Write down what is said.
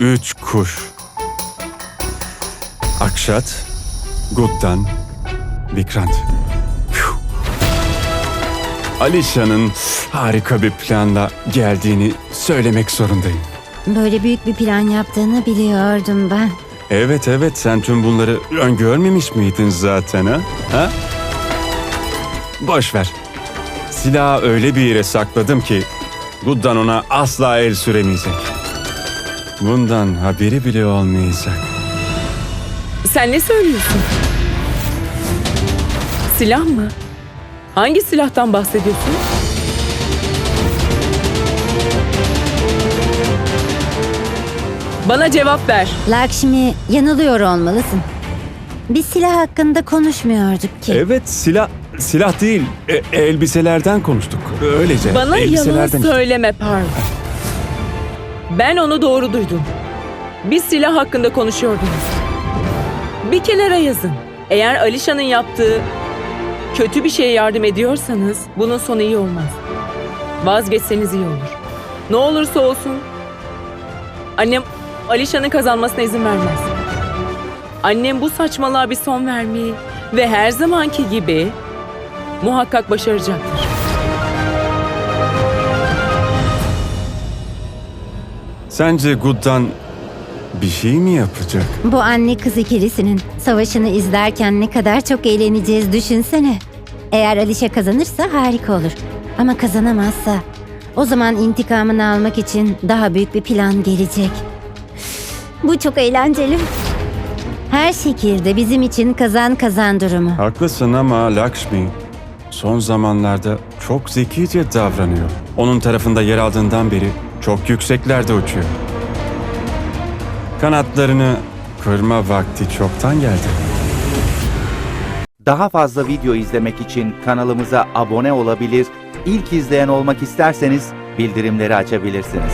üç kuş. Akşat, Guttan, Vikrant. Alişan'ın harika bir planla geldiğini söylemek zorundayım. Böyle büyük bir plan yaptığını biliyordum ben. Evet evet sen tüm bunları öngörmemiş miydin zaten ha? ha? Boş ver. Silahı öyle bir yere sakladım ki Guddan ona asla el süremeyecek. Bundan haberi bile olmayacak. Sen ne söylüyorsun? Silah mı? Hangi silahtan bahsediyorsun? Bana cevap ver. Lakşmi yanılıyor olmalısın. Biz silah hakkında konuşmuyorduk ki. Evet silah silah değil e- elbiselerden konuştuk. Öylece Bana yalan söyleme Parv. Ben onu doğru duydum. Bir silah hakkında konuşuyordunuz. Bir kenara yazın. Eğer Alişan'ın yaptığı kötü bir şeye yardım ediyorsanız bunun sonu iyi olmaz. Vazgeçseniz iyi olur. Ne olursa olsun annem Alişan'ın kazanmasına izin vermez. Annem bu saçmalığa bir son vermeyi ve her zamanki gibi muhakkak başaracaktır. Sence Guddan bir şey mi yapacak? Bu anne kız ikilisinin savaşını izlerken ne kadar çok eğleneceğiz düşünsene. Eğer Alişe kazanırsa harika olur. Ama kazanamazsa o zaman intikamını almak için daha büyük bir plan gelecek. Bu çok eğlenceli. Her şekilde bizim için kazan kazan durumu. Haklısın ama Lakshmi son zamanlarda çok zekice davranıyor. Onun tarafında yer aldığından beri çok yükseklerde uçuyor. Kanatlarını kırma vakti çoktan geldi. Daha fazla video izlemek için kanalımıza abone olabilir, ilk izleyen olmak isterseniz bildirimleri açabilirsiniz.